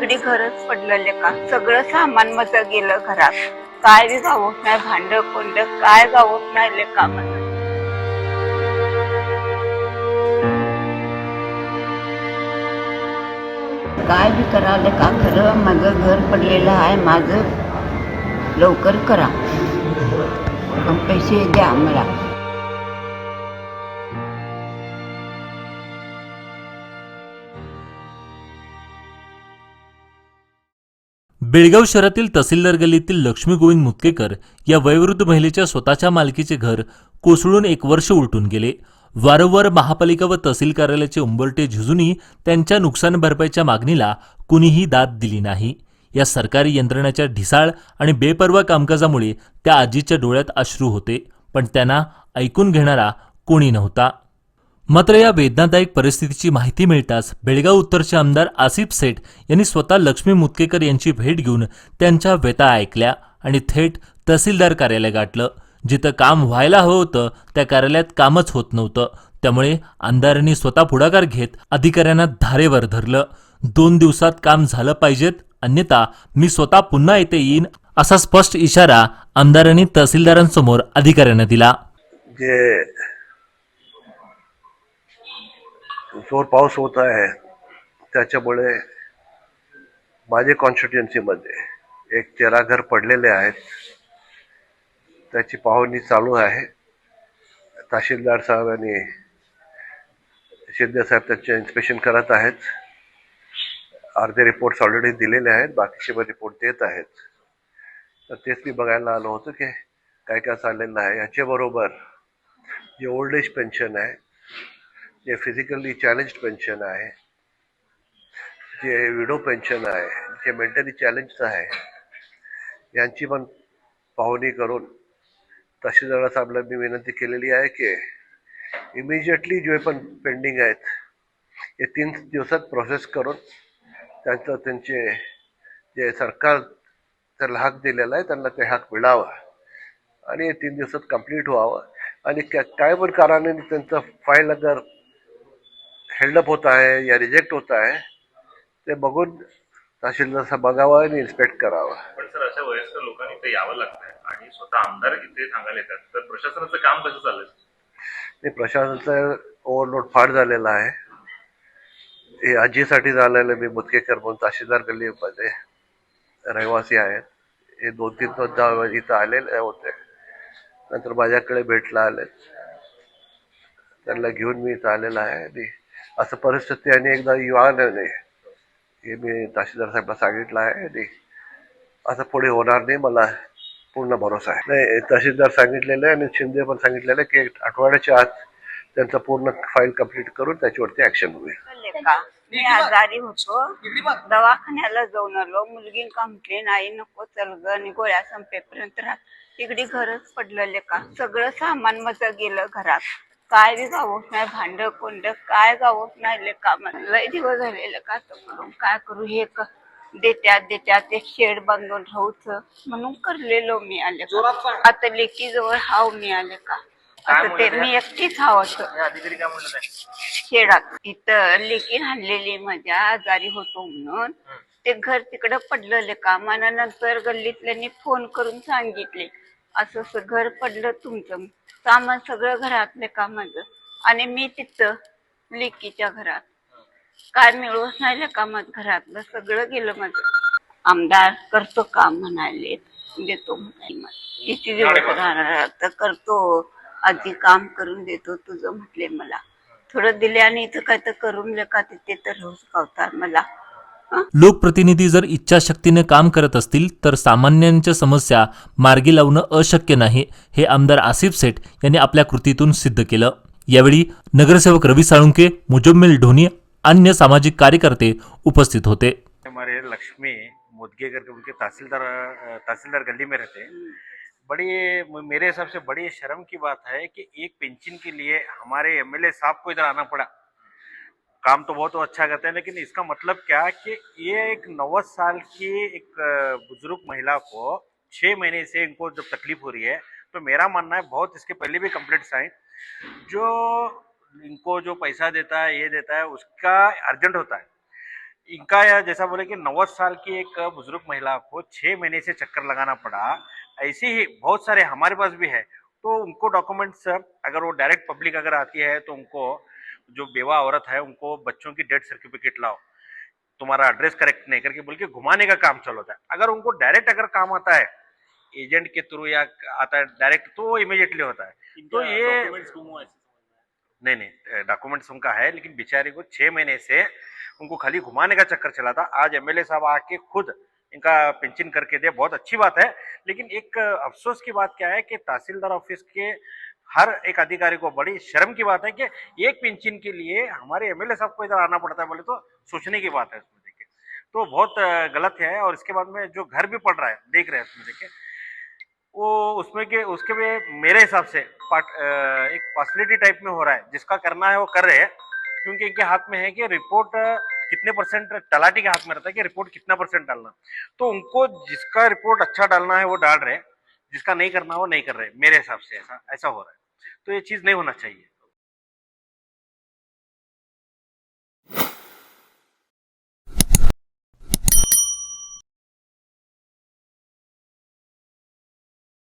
तिकडे घरच पडलेले का? सगळं सामान माझं गेलं घरात. काय बी गावत नाही भांड कोंड काय गावत नाही लेका माझं काय बी करावलं का खरं माझं घर पडलेलं आहे माझं लवकर करा. पैसे द्या मला. बेळगाव शहरातील तहसीलदार गल्लीतील लक्ष्मी गोविंद मुतकेकर या वयोवृद्ध महिलेच्या स्वतःच्या मालकीचे घर कोसळून एक वर्ष उलटून गेले. वारंवार महापालिका व तहसील कार्यालयाचे उंबरटे झिजूनही त्यांच्या नुकसान भरपाईच्या मागणीला कुणीही दाद दिली नाही. या सरकारी यंत्रणेच्या ढिसाळ आणि बेपर्वा कामकाजामुळे त्या आजीच्या डोळ्यात अश्रू होते पण त्यांना ऐकून घेणारा कोणी नव्हता. मात्र या वेदनादायक परिस्थितीची माहिती मिळताच बेळगाव उत्तरचे आमदार आसिफ सेठ यांनी स्वतः लक्ष्मी मुतकेकर यांची भेट घेऊन त्यांच्या व्यथा ऐकल्या आणि थेट तहसीलदार कार्यालय गाठलं. जिथं काम व्हायला हवं होतं त्या कार्यालयात कामच होत नव्हतं. त्यामुळे आमदारांनी स्वतः पुढाकार घेत अधिकाऱ्यांना धारेवर धरलं. दोन दिवसात काम झालं पाहिजेत अन्यथा मी स्वतः पुन्हा येथे येईन असा स्पष्ट इशारा आमदारांनी तहसीलदारांसमोर अधिकाऱ्यांना दिला जे जोर पाऊस होत आहे त्याच्यामुळे माझे कॉन्स्टिट्युएन्सीमध्ये एक चेराघर पडलेले आहेत. त्याची पाहणी चालू आहे. तहसीलदार साहेब आणि शिंदे साहेब त्याचे इन्स्पेक्शन करत आहेत. अर्धे रिपोर्ट्स ऑलरेडी दिलेले आहेत बाकीचे पण रिपोर्ट देत आहेत. तर तेच मी बघायला आलो होतो की काय काय चाललेलं आहे. याच्याबरोबर जे ओल्ड एज पेन्शन आहे जे फिजिकली चॅलेंज पेन्शन आहे जे विडो पेन्शन आहे जे मेंटली चॅलेंज आहे यांची पण पाहणी करून तहसीलदार साहेबला मी विनंती केलेली आहे की इमिजिएटली जे पण पेंडिंग आहेत हे तीन दिवसात प्रोसेस करून त्यांचं त्यांचे जे सरकार त्याला हक दिलेला आहे त्यांना ते हक मिळावा. आणि हे तीन दिवसात कंप्लीट व्हावं. आणि क्या- काय पण कारणाने त्यांचं फाईल अगर हेल्डअप होत आहे या रिजेक्ट होत आहे ते बघून तहसीलदार बघावं आणि इन्स्पेक्ट करावं. पण सर अशा वयस्कर लोकांनी इथे यावं लागतंय आणि स्वतः आमदार इथे सांगायला येतात. तर प्रशासनाचं काम कसं चाललंय? ते प्रशासनाचा ओव्हरलोड फार झालेला आहे. हे आजीसाठी झालेलं मी मुतकेकर म्हणून तहसीलदार गल्लीमध्ये रहिवासी आहेत. हे दोन तीन दोनदा इथं आलेले होते. नंतर माझ्याकडे भेटला आले त्यांना घेऊन मी इथं आलेला आहे आणि असं परिस्थिती आणि एकदा येणार नाही हे मी तहसीलदार साहेबला सांगितलं आहे आणि असं पुढे होणार नाही मला पूर्ण भरोसा आहे. नाही तहसीलदार सांगितलेलं आहे आणि शिंदे पण सांगितलेलं आहे की एक आठवड्याच्या आत त्यांचं पूर्ण फाईल कंप्लीट करून त्याच्यावरती ऍक्शन होईल. मी आजारी होतो. दवाखान्याला जाऊन आलो. मुलगी का म्हटली नाही नको चल ग आणि गोळ्या संपेपर्यंत राहत तिकडे घरच पडलेले का? सगळं सामान माझं गेलं घरात. काय बी गावत नाही भांड कोंड काय गावत नाही लेका मला लय दिवस झालेलं का करून काय करू हे क देत्यात देत्यात एक शेड बांधून राहूच. म्हणून करलेलो मी आले का. आता लेकी जवळ हाव मी आले का. आता ते मी एकटीच हाव असं. अधिकारी काय म्हणत आहे? खेळात इथं लेकीन आणलेली माझ्या आजारी होतो म्हणून. ते घर तिकडं पडलेले का मला नंतर गल्लीतल्यांनी फोन करून सांगितले. असं असं घर पडलं तुमचं. सामान सगळं घरातलं का माझं. आणि मी तिथं लेकीच्या घरात. काय मिळवत नाही का माझं घरातलं? सगळं गेलं माझं. आमदार करतो काम म्हणाले. देतो म्हणाले किती दिवस राहणार? तर करतो. आधी काम करून देतो. तुझं म्हटले मला. थोडं दिल्याने इथं काय तर करून लेका तिथे तर रोज गावतात मला? लोकप्रतिनिधी जर इच्छाशक्तीने काम करत असतील तर सामान्यांच्या समस्या मार्गी लावणं अशक्य नाही हे आमदार आसिफ सेठ यांनी आपल्या कृतीतून सिद्ध केलं. यावेळी नगरसेवक रवी साळुंके मुजम्मिल ढोनी अन्य सामाजिक कार्यकर्ते उपस्थित होते. हमारे लक्ष्मी मुदगेकर उनके तहसीलदार तहसीलदार गली में रहते हैं। बड़ी मेरे हिसाब से बड़ी शर्म की बात है कि एक पेंशन के लिए हमारे एमएलए साहब को इधर आना पड़ा। काम तो बहुत अच्छा करते हैं, लेकिन इसका मतलब क्या है कि ये एक नौ साल की एक बुज़ुर्ग महिला को छः महीने से इनको जब तकलीफ़ हो रही है तो मेरा मानना है बहुत इसके पहले भी कंप्लेंट्स आई, जो इनको जो पैसा देता है, ये देता है, उसका अर्जेंट होता है। इनका या जैसा बोले कि नौवद साल की एक बुज़ुर्ग महिला को छह महीने से चक्कर लगाना पड़ा, ऐसे ही बहुत सारे हमारे पास भी है तो उनको डॉक्यूमेंट्स अगर वो डायरेक्ट पब्लिक अगर आती है तो उनको जो बेवा औरत है उनको बच्चों की डेथ सर्टिफिकेट लाओ। तुम्हारा एड्रेस करेक्ट नहीं करके बोल के घुमाने का काम चल होता है। अगर उनको डायरेक्ट अगर काम आता है एजेंट के थ्रू या आता है डायरेक्ट तो वो इमीडिएटली होता है। तो ये नहीं नहीं डॉक्यूमेंट्स उनका है लेकिन बेचारी को छह महीने से उनको खाली घुमाने का चक्कर चला था। आज एमएलए साहब आके खुद इनका पेंशन करके दे बहुत अच्छी बात है। लेकिन एक अफसोस की बात क्या है कि तहसीलदार ऑफ़िस के हर एक अधिकारी को बड़ी शर्म की बात है कि एक पेंशन के लिए हमारे एमएलए साहब को इधर आना पड़ता है, बोले तो सोचने की बात है इसमें देखिए तो बहुत गलत है और इसके बाद में जो घर भी पड़ रहा है, देख रहे हैं इसमें देखिए वो उसमें के, उसके में मेरे हिसाब से एक पार्सलिटी टाइप में हो रहा है, जिसका करना है वो कर रहे हैं, क्योंकि इनके हाथ में है कि रिपोर्ट कितने परसेंट तलाटी के हाथ में रहता है कि रिपोर्ट कितना परसेंट डालना। तो उनको जिसका रिपोर्ट अच्छा डालना है वो डाल रहे हैं, जिसका नहीं करना वो नहीं कर रहे मेरे हिसाब से ऐसा ऐसा हो रहा है। तो ये चीज नहीं होना चाहिए।